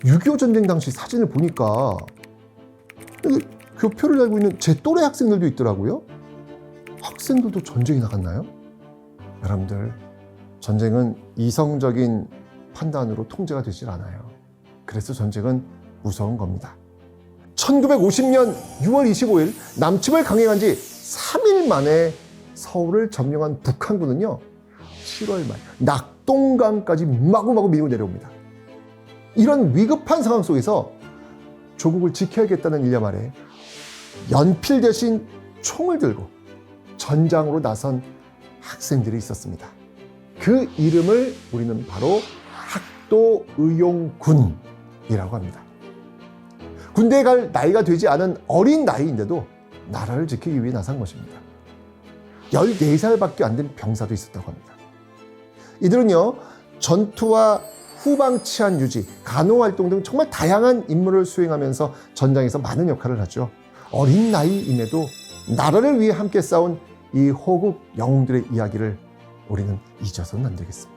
6.25 전쟁 당시 사진을 보니까 교표를 달고 있는 제 또래 학생들도 있더라고요. 학생들도 전쟁에 나갔나요? 여러분들, 전쟁은 이성적인 판단으로 통제가 되질 않아요. 그래서 전쟁은 무서운 겁니다. 1950년 6월 25일 남침을 강행한 지 3일 만에 서울을 점령한 북한군은요, 7월 말 낙동강까지 마구마구 밀고 내려옵니다. 이런 위급한 상황 속에서 조국을 지켜야겠다는 일념 아래 연필 대신 총을 들고 전장으로 나선 학생들이 있었습니다. 그 이름을 우리는 바로 학도의용군이라고 합니다. 군대에 갈 나이가 되지 않은 어린 나이인데도 나라를 지키기 위해 나선 것입니다. 14살밖에 안 된 병사도 있었다고 합니다. 이들은요, 전투와 후방 치안 유지, 간호 활동 등 정말 다양한 임무를 수행하면서 전장에서 많은 역할을 하죠. 어린 나이임에도 나라를 위해 함께 싸운 이 호국 영웅들의 이야기를 우리는 잊어서는 안 되겠습니다.